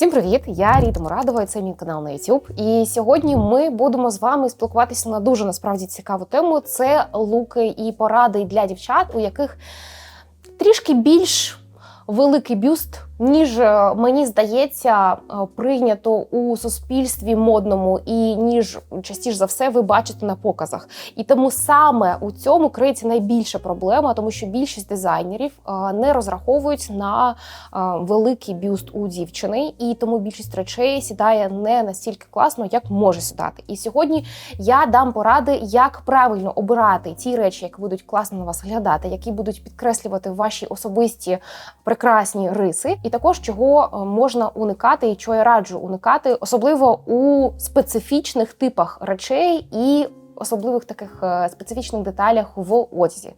Всім привіт! Я Ріта Мурадова, і це мій канал на YouTube. І сьогодні ми будемо з вами спілкуватися на дуже насправді цікаву тему. Це луки і поради для дівчат, у яких трішки більш великий бюст, ніж е, мені здається, е, прийнято у суспільстві модному, і ніж частіше за все ви бачите на показах. І тому саме у цьому криється найбільша проблема, тому що більшість дизайнерів е, не розраховують на великий бюст у дівчини, і тому більшість речей сідає не настільки класно, як може сідати. І сьогодні я дам поради, як правильно обирати ті речі, які будуть класно на вас глядати, які будуть підкреслювати ваші особисті прекрасні риси, також чого е, можна уникати, і чого я раджу уникати, особливо у специфічних типах речей і. Особливих таких е, специфічних деталях в одязі.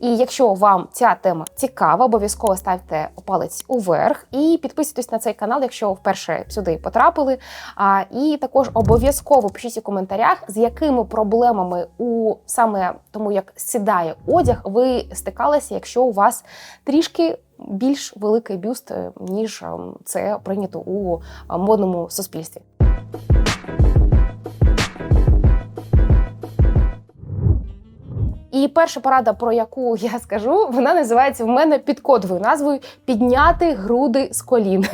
І якщо вам ця тема цікава, обов'язково ставте палець уверх і підписуйтесь на цей канал, якщо вперше сюди потрапили. А, І також обов'язково пишіть у коментарях, з якими проблемами у саме тому, як сідає одяг, ви стикалися, якщо у вас трішки. Більш великий бюст, е, ніж ем, це прийнято у е, модному суспільстві. І перша порада, про яку я скажу, вона називається в мене під кодовою назвою Підняти груди з колін.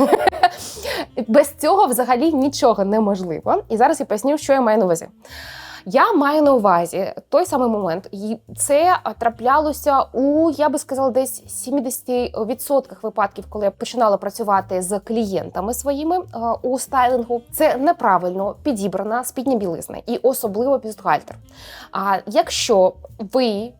Без цього взагалі нічого неможливо. І зараз я поясню, що я маю на увазі. Я маю на увазі той самий момент, і це траплялося у я би сказала, десь 70% випадків, коли я починала працювати з клієнтами своїми е, у стайлингу. Це неправильно підібрана спідня білизна і особливо бюстгальтер. А якщо ви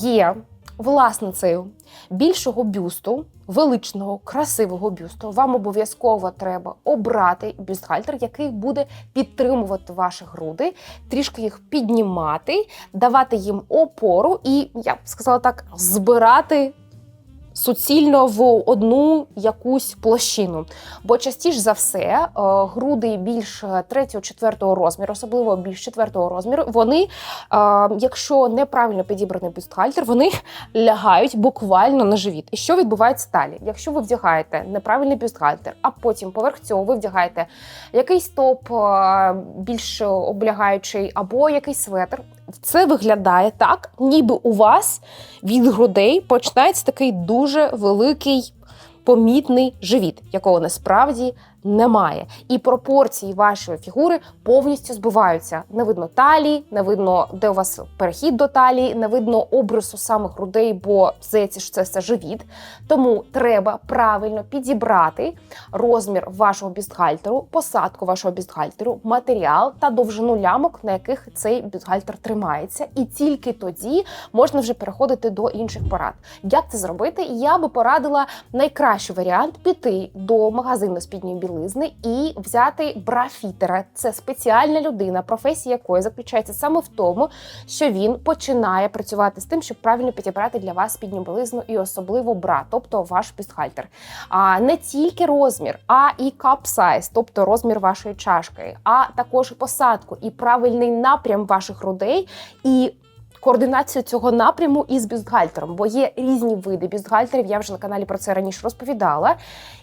є власницею більшого бюсту, величного, красивого бюсту, вам обов'язково треба обрати бюстгальтер, який буде підтримувати ваші груди, трішки їх піднімати, давати їм опору і, я б сказала так, збирати. Суцільно в одну якусь площину. Бо частіше за все е, груди більш 3-4 розміру, особливо більш 4 розміру, вони, е, якщо неправильно підібраний бюстгальтер, вони лягають буквально на живіт. І що відбувається далі? Якщо ви вдягаєте неправильний бюстгальтер, а потім поверх цього ви вдягаєте якийсь топ е, більш облягаючий або якийсь светр, це виглядає так, ніби у вас від грудей починається такий дуже великий помітний живіт, якого насправді немає. І пропорції вашої фігури повністю збиваються. Не видно талії, не видно, де у вас перехід до талії, не видно обрису самих грудей, бо здається, що це все живіт. Тому треба правильно підібрати розмір вашого бюстгальтеру, посадку вашого бюстгальтеру, матеріал та довжину лямок, на яких цей бюстгальтер тримається. І тільки тоді можна вже переходити до інших порад. Як це зробити? Я би порадила найкращий варіант піти до магазину спідньої білизни і взяти брафітера. Це спеціальна людина, професія якої заключається саме в тому, що він починає працювати з тим, щоб правильно підібрати для вас спідню білизну і особливо бра, тобто ваш бюстгальтер. А не тільки розмір, а і size, тобто розмір вашої чашки, а також посадку і правильний напрям ваших грудей і координацію цього напряму із бюстгальтером, бо є різні види бюстгальтерів. Я вже на каналі про це раніше розповідала.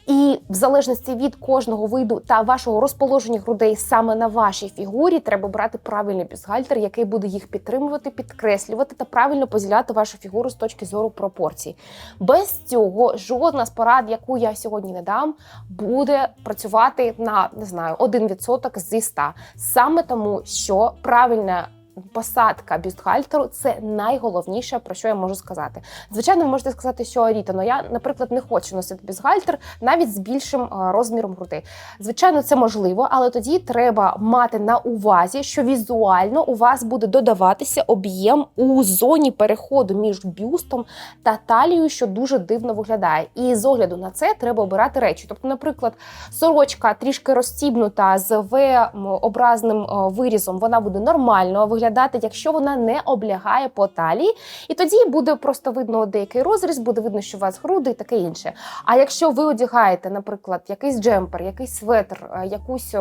І в залежності від кожного виду та вашого розположення грудей саме на вашій фігурі, треба брати правильний бюстгальтер, який буде їх підтримувати, підкреслювати та правильно поділяти вашу фігуру з точки зору пропорцій. Без цього жодна з порад, яку я сьогодні не дам, буде працювати на не знаю 1% зі 100. Саме тому, що правильна посадка бюстгальтеру це найголовніше, про що я можу сказати. Звичайно, ви можете сказати, що Ріта, ну я, наприклад, не хочу носити бюстгальтер навіть з більшим е, розміром груди. Звичайно, це можливо, але тоді треба мати на увазі, що візуально у вас буде додаватися об'єм у зоні переходу між бюстом та талією, що дуже дивно виглядає. І з огляду на це треба обирати речі. Тобто, наприклад, сорочка трішки розстібнута з V-образним е, вирізом, вона буде нормально виглядати виглядати, якщо вона не облягає по талії, і тоді буде просто видно деякий розріз, буде видно, що у вас груди і таке інше. А якщо ви одягаєте, наприклад, якийсь джемпер, якийсь светр, е, якусь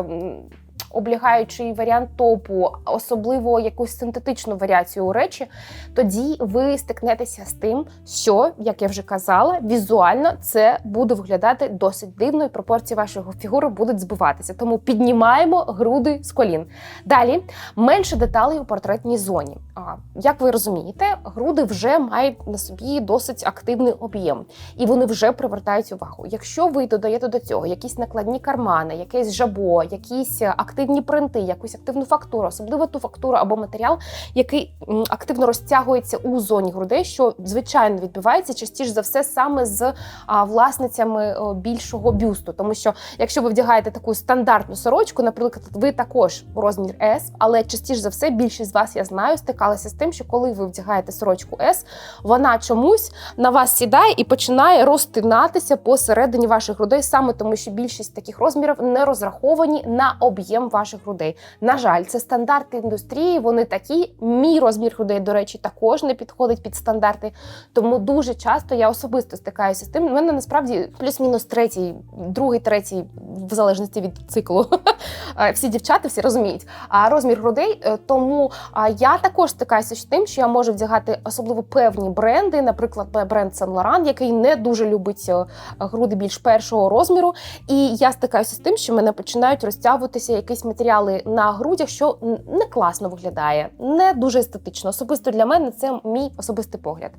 облігаючий варіант топу, особливо якусь синтетичну варіацію речі, тоді ви стикнетеся з тим, що, як я вже казала, візуально це буде виглядати досить дивно, і пропорції вашої фігури будуть збиватися. Тому піднімаємо груди з колін. Далі менше деталей у портретній зоні. А, Як ви розумієте, груди вже мають на собі досить активний об'єм, і вони вже привертають увагу. Якщо ви додаєте до цього якісь накладні кармани, якесь жабо, якісь активні принти, якусь активну фактуру, особливо ту фактуру або матеріал, який активно розтягується у зоні грудей, що звичайно відбувається частіше за все саме з власницями більшого бюсту. Тому що якщо ви вдягаєте таку стандартну сорочку, наприклад, ви також розмір S, але частіше за все більшість з вас я знаю, стикалися з тим, що коли ви вдягаєте сорочку S, вона чомусь на вас сідає і починає розтинатися посередині ваших грудей, саме тому, що більшість таких розмірів не розраховані на об'єм ваших грудей. На жаль, це стандарти індустрії. Вони такі. Мій розмір грудей, до речі, також не підходить під стандарти. Тому дуже часто я особисто стикаюся з тим. У мене насправді плюс-мінус третій, другий, третій, в залежності від циклу. Всі дівчата всі розуміють. А розмір грудей, е, тому я також стикаюся з тим, що я можу вдягати особливо певні бренди, наприклад, бренд Saint Laurent, який не дуже любить е, груди більш першого розміру. І я стикаюся з тим, що мене починають розтягуватися якісь матеріали на грудях, що не класно виглядає, не дуже естетично. Особисто для мене це мій особистий погляд.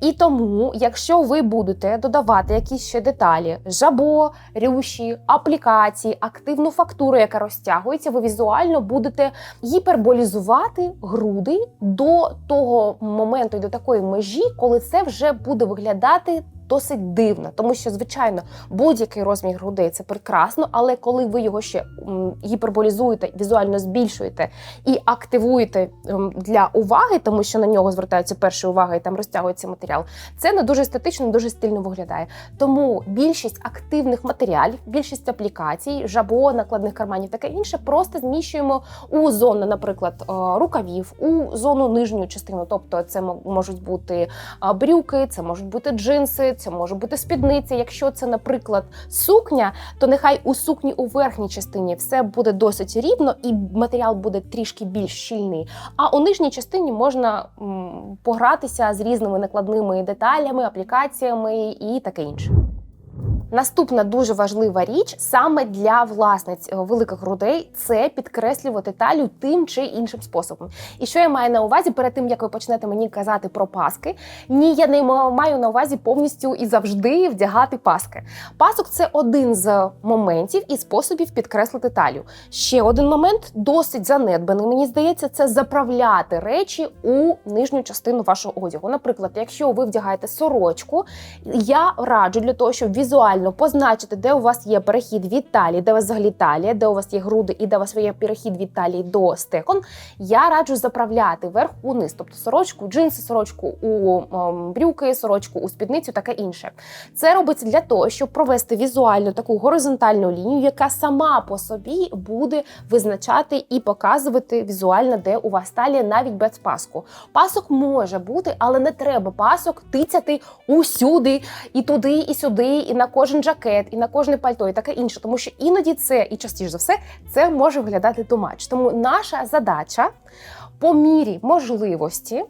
І тому, якщо ви будете додавати якісь ще деталі, жабо, рюші, аплікації, активну фактуру, яка розтягується, ви візуально будете гіперболізувати груди до того моменту і до такої межі, коли це вже буде виглядати. Досить дивно, тому що, звичайно, будь-який розмір грудей це прекрасно, але коли ви його ще гіперболізуєте, візуально збільшуєте і активуєте для уваги, тому що на нього звертаються перші уваги і там розтягується матеріал, це не дуже естетично, не дуже стильно виглядає. Тому більшість активних матеріалів, більшість аплікацій, жабо, накладних карманів, таке інше, просто зміщуємо у зону, наприклад, е, рукавів, у зону нижню частину. Тобто, це мо- можуть бути брюки, це можуть бути джинси, це може бути спідниця. Якщо це, наприклад, сукня, то нехай у сукні у верхній частині все буде досить рівно і матеріал буде трішки більш щільний. А у нижній частині можна погратися з різними накладними деталями, аплікаціями і таке інше. Наступна дуже важлива річ саме для власниць е, великих грудей це підкреслювати талію тим чи іншим способом. І що я маю на увазі перед тим, як ви почнете мені казати про паски? Ні, я не маю на увазі повністю і завжди вдягати паски. Пасок це один з моментів і способів підкреслити талію. Ще один момент, досить занедбаний, мені здається, це заправляти речі у нижню частину вашого одягу. Наприклад, якщо ви вдягаєте сорочку, я раджу для того, щоб візуально позначити, де у вас є перехід від талії, де у вас взагалі талія, де у вас є груди і де у вас є перехід від талії до стекон. Я раджу заправляти верх униз, тобто сорочку, джинси, сорочку у ем, брюки, сорочку у спідницю, таке інше. Це робиться для того, щоб провести візуально таку горизонтальну лінію, яка сама по собі буде визначати і показувати візуально, де у вас талія, навіть без паску. Пасок може бути, але не треба пасок тицяти усюди, і туди, і сюди, і на кожен жакет, і на кожне пальто, і таке інше. Тому що іноді це, і частіше за все, це може виглядати тумач. Тому наша задача по мірі можливості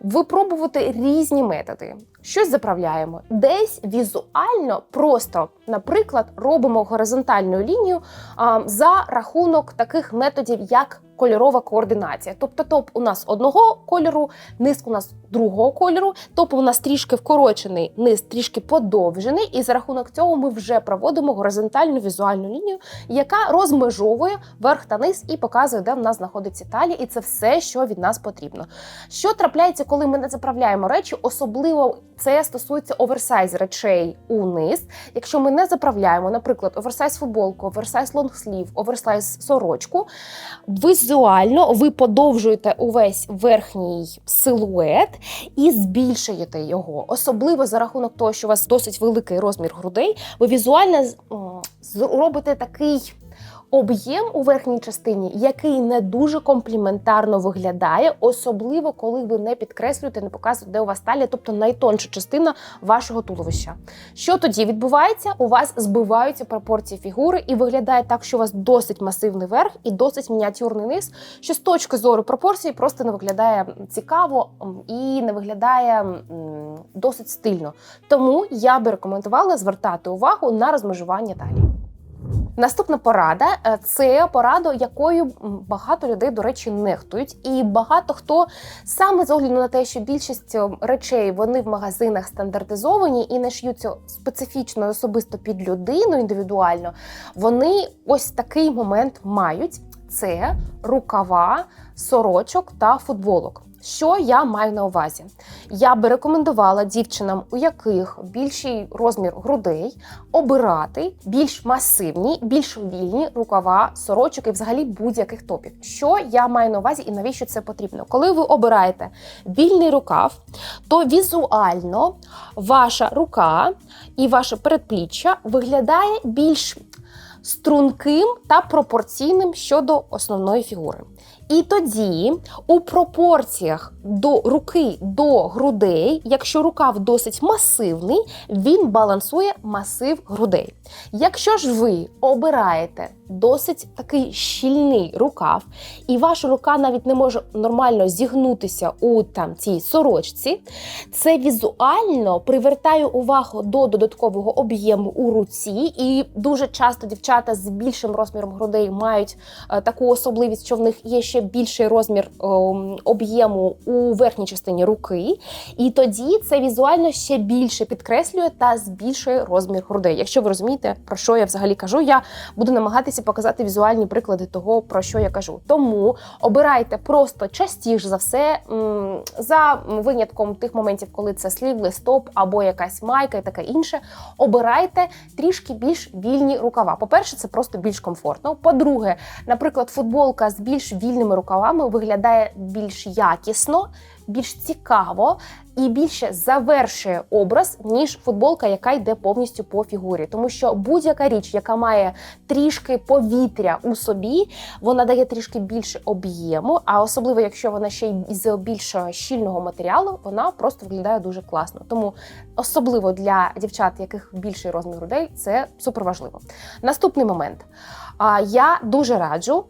випробувати різні методи. Щось заправляємо, десь візуально просто, наприклад, робимо горизонтальну лінію а, за рахунок таких методів, як кольорова координація. Тобто топ у нас одного кольору, низ у нас другого кольору, топ у нас трішки вкорочений, низ трішки подовжений, і за рахунок цього ми вже проводимо горизонтальну візуальну лінію, яка розмежовує верх та низ і показує, де в нас знаходиться талія, і це все, що від нас потрібно. Що трапляється, коли ми не заправляємо речі, особливо це стосується оверсайз речей униз. Якщо ми не заправляємо, наприклад, оверсайз футболку, оверсайз лонгслів, оверсайз сорочку, візуально ви подовжуєте увесь верхній силует і збільшуєте його, особливо за рахунок того, що у вас досить великий розмір грудей. Ви візуально зробите такий об'єм у верхній частині, який не дуже компліментарно виглядає, особливо коли ви не підкреслюєте, не показуєте, де у вас талія, тобто найтонша частина вашого туловища. Що тоді відбувається? У вас збиваються пропорції фігури і виглядає так, що у вас досить масивний верх і досить мініатюрний низ, що з точки зору пропорції просто не виглядає цікаво і не виглядає досить стильно. Тому я би рекомендувала звертати увагу на розмежування талії. Наступна порада е, це порада, якою багато людей, до речі, нехтують, і багато хто саме з огляду на те, що більшість е, речей вони в магазинах стандартизовані і не шиються специфічно особисто під людину індивідуально. Вони ось такий момент мають: це рукава, сорочок та футболок. Що я маю на увазі? Я би рекомендувала дівчинам, у яких більший розмір грудей, обирати більш масивні, більш вільні рукава, сорочок і взагалі будь-яких топів. Що я маю на увазі і навіщо це потрібно? Коли ви обираєте вільний рукав, то візуально ваша рука і ваше передпліччя виглядає більш струнким та пропорційним щодо основної фігури. І тоді у пропорціях до руки до грудей, якщо рукав досить масивний, він балансує масив грудей. Якщо ж ви обираєте досить такий щільний рукав, і ваша рука навіть не може нормально зігнутися у там цій сорочці, це візуально привертає увагу до додаткового об'єму у руці, і дуже часто дівчата з більшим розміром грудей мають е, таку особливість, що в них є ще більший розмір ем, об'єму у верхній частині руки, і тоді це візуально ще більше підкреслює та збільшує розмір грудей. Якщо ви розумієте, про що я взагалі кажу, я буду намагатися показати візуальні приклади того, про що я кажу. Тому обирайте просто частіше за все, за винятком тих моментів, коли це слівлес топ або якась майка і таке інше. Обирайте трішки більш вільні рукава. По-перше, це просто більш комфортно. По-друге, наприклад, футболка з більш вільними рукавами виглядає більш якісно, більш цікаво і більше завершує образ, ніж футболка, яка йде повністю по фігурі. Тому що будь-яка річ, яка має трішки повітря у собі, вона дає трішки більше об'єму, а особливо, якщо вона ще й з більш щільного матеріалу, вона просто виглядає дуже класно. Тому особливо для дівчат, яких більший розмір грудей, це супер важливо. Наступний момент. Я дуже раджу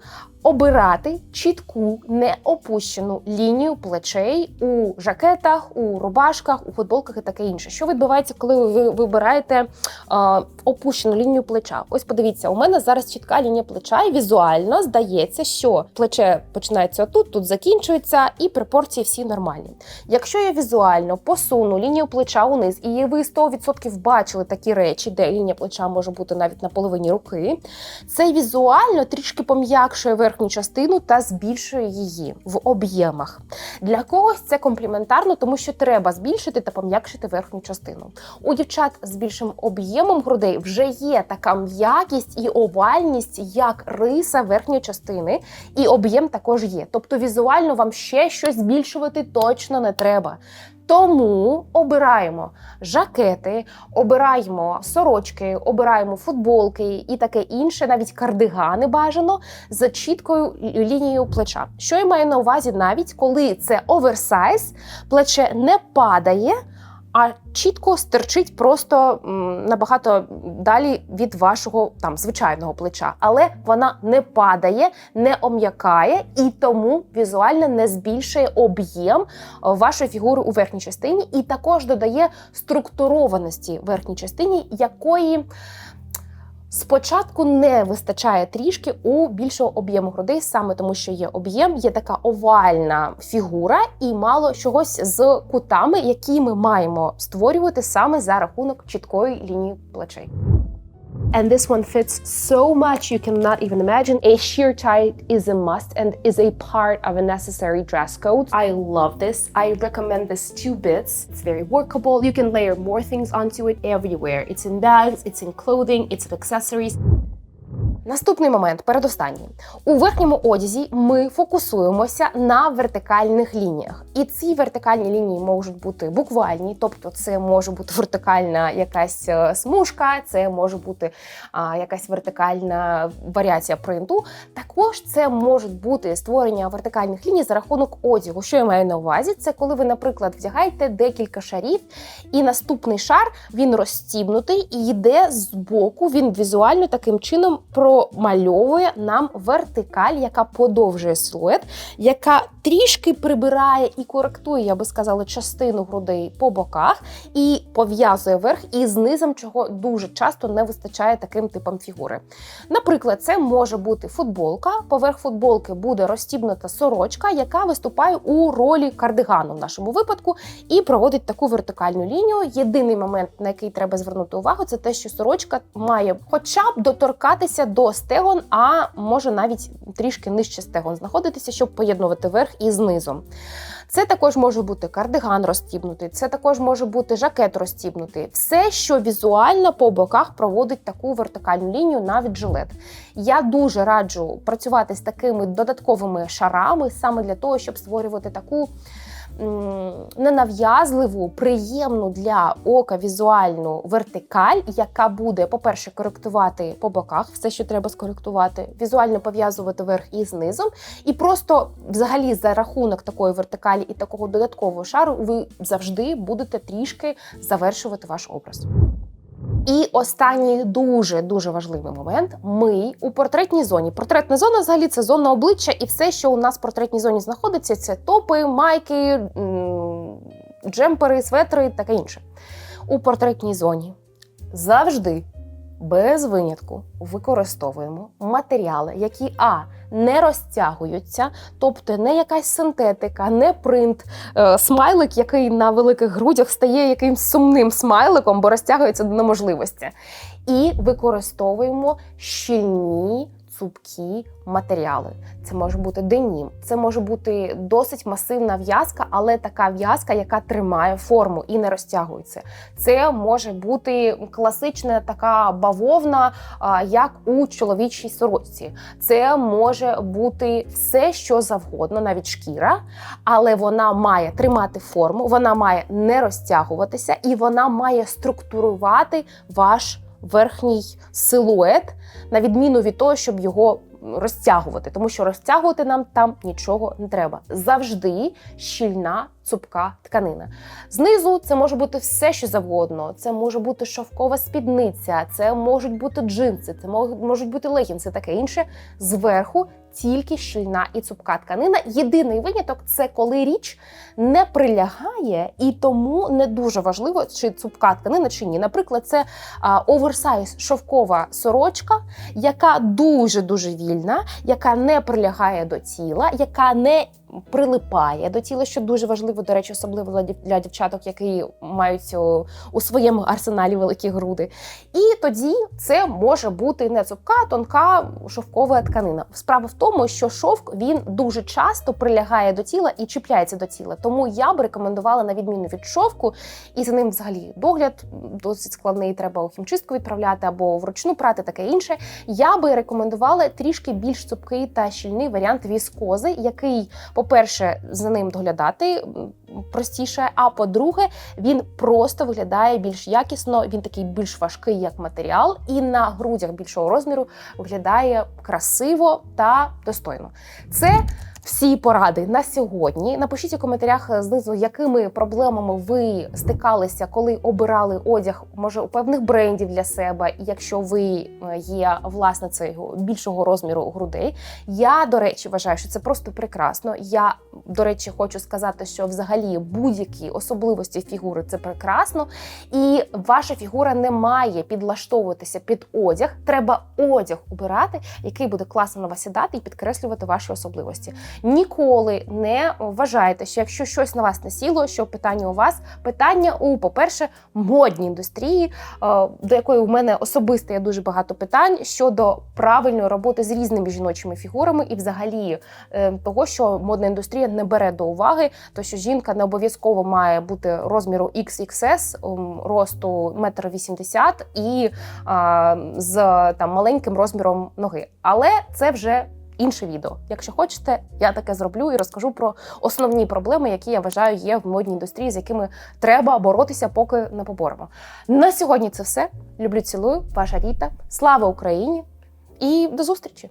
обирати чітку, неопущену лінію плечей у жакетах, у рубашках, у футболках і таке інше. Що відбувається, коли ви вибираєте а, опущену лінію плеча? Ось подивіться, у мене зараз чітка лінія плеча, і візуально здається, що плече починається тут, тут закінчується, і пропорції всі нормальні. Якщо я візуально посуну лінію плеча униз, і ви 100% бачили такі речі, де лінія плеча може бути навіть на половині руки, це візуально трішки пом'якшує верхню частину та збільшує її в об'ємах. Для когось це компліментарно, тому що треба збільшити та пом'якшити верхню частину. У дівчат з більшим об'ємом грудей вже є така м'якість і овальність, як риса верхньої частини, і об'єм також є. Тобто візуально вам ще щось збільшувати точно не треба. Тому обираємо жакети, обираємо сорочки, обираємо футболки і таке інше, навіть кардигани бажано з чіткою лінією плеча. Що я маю на увазі, навіть коли це оверсайз, плече не падає. А чітко стерчить просто набагато далі від вашого там звичайного плеча, але вона не падає, не ом'якає і тому візуально не збільшує об'єм е, вашої фігури у верхній частині, і також додає структурованості верхній частині, якої Спочатку не вистачає трішки у більшого об'єму грудей, саме тому, що є об'єм, є така овальна фігура і мало чогось з кутами, які ми маємо створювати саме за рахунок чіткої лінії плечей. And this one fits so much you cannot even imagine. A sheer tie is a must and is a part of a necessary dress code. I love this. I recommend this two bits. It's very workable. You can layer more things onto it everywhere. It's in bags, it's in clothing, it's in accessories. Наступний момент, передостанній. У верхньому одязі ми фокусуємося на вертикальних лініях. І ці вертикальні лінії можуть бути буквальні, тобто це може бути вертикальна якась е, смужка, це може бути а, якась вертикальна варіація принту. Також це можуть бути створення вертикальних ліній за рахунок одягу. Що я маю на увазі? Це коли ви, наприклад, вдягаєте декілька шарів, і наступний шар він розстібнутий і йде з боку. Він візуально таким чином промальовує нам вертикаль, яка подовжує силует, яка трішки прибирає і коректує, я би сказала, частину грудей по боках і пов'язує верх із низом, чого дуже часто не вистачає таким типам фігури. Наприклад, це може бути футболка. Поверх футболки буде розстібнута сорочка, яка виступає у ролі кардигану в нашому випадку, і проводить таку вертикальну лінію. Єдиний момент, на який треба звернути увагу, це те, що сорочка має хоча б доторкатися до стегон, а може навіть трішки нижче стегон знаходитися, щоб поєднувати верх із низом. Це також може бути кардиган розстібнутий, це також може бути жакет розстібнутий. Все, що візуально по боках проводить таку вертикальну лінію, навіть жилет. Я дуже раджу працювати з такими додатковими шарами саме для того, щоб створювати таку ненав'язливу, приємну для ока візуальну вертикаль, яка буде, по-перше, коректувати по боках, все, що треба скоректувати, візуально пов'язувати верх і знизом. і просто взагалі за рахунок такої вертикалі і такого додаткового шару ви завжди будете трішки завершувати ваш образ. І останній дуже дуже важливий момент. Ми у портретній зоні. Портретна зона взагалі це зона обличчя, і все, що у нас в портретній зоні знаходиться, це топи, майки, джемпери, светри, таке інше. У портретній зоні завжди без винятку використовуємо матеріали, які а не розтягуються, тобто не якась синтетика, не принт, е, смайлик, який на великих грудях стає якимсь сумним смайликом, бо розтягується до неможливості. І використовуємо щільні цупкі матеріали. Це може бути денім, це може бути досить масивна в'язка, але така в'язка, яка тримає форму і не розтягується. Це може бути класична така бавовна, як у чоловічій сорочці. Це може бути все, що завгодно, навіть шкіра, але вона має тримати форму, вона має не розтягуватися і вона має структурувати ваш верхній силует, на відміну від того, щоб його розтягувати, тому що розтягувати нам там нічого не треба. Завжди щільна цупка тканина. Знизу це може бути все, що завгодно. Це може бути шовкова спідниця, це можуть бути джинси, це можуть бути легінси, таке інше. Зверху тільки щільна і цупка тканина. Єдиний виняток це коли річ не прилягає, і тому не дуже важливо, чи цупка тканина чи ні. Наприклад, це оверсайз шовкова сорочка, яка дуже дуже вільна, яка не прилягає до тіла, яка не прилипає до тіла, що дуже важливо, до речі, особливо для дівчаток, які мають у своєму арсеналі великі груди. І тоді це може бути не цупка, тонка шовкова тканина. Справа в тому, що шовк він дуже часто прилягає до тіла і чіпляється до тіла. Тому я б рекомендувала, на відміну від шовку, і за ним взагалі догляд досить складний. Треба у хімчистку відправляти або вручну прати, таке інше. Я би рекомендувала трішки більш цупкий та щільний варіант віскози, який по по-перше, за ним доглядати простіше. А по-друге, він просто виглядає більш якісно, він такий більш важкий як матеріал, і на грудях більшого розміру виглядає красиво та достойно. Це всі поради на сьогодні. Напишіть у коментарях знизу, якими проблемами ви стикалися, коли обирали одяг, може у певних брендів для себе, якщо ви е, є власницею більшого розміру грудей. Я, до речі, вважаю, що це просто прекрасно. Я, до речі, хочу сказати, що взагалі будь-які особливості фігури це прекрасно, і ваша фігура не має підлаштовуватися під одяг. Треба одяг обирати, який буде класно на вас сідати і підкреслювати ваші особливості. Ніколи не вважайте, що якщо щось на вас насіло, що питання у вас питання у, по-перше, модній індустрії, е, до якої у мене особисто є дуже багато питань щодо правильної роботи з різними жіночими фігурами, і взагалі е, того, що модна індустрія не бере до уваги, то що жінка не обов'язково має бути розміру XXS, росту 1,80 м і з там маленьким розміром ноги. Але це вже інше відео. Якщо хочете, я таке зроблю і розкажу про основні проблеми, які я вважаю є в модній індустрії, з якими треба боротися, поки не поборемо. На сьогодні це все. Люблю, цілую, ваша Ріта. Слава Україні і до зустрічі!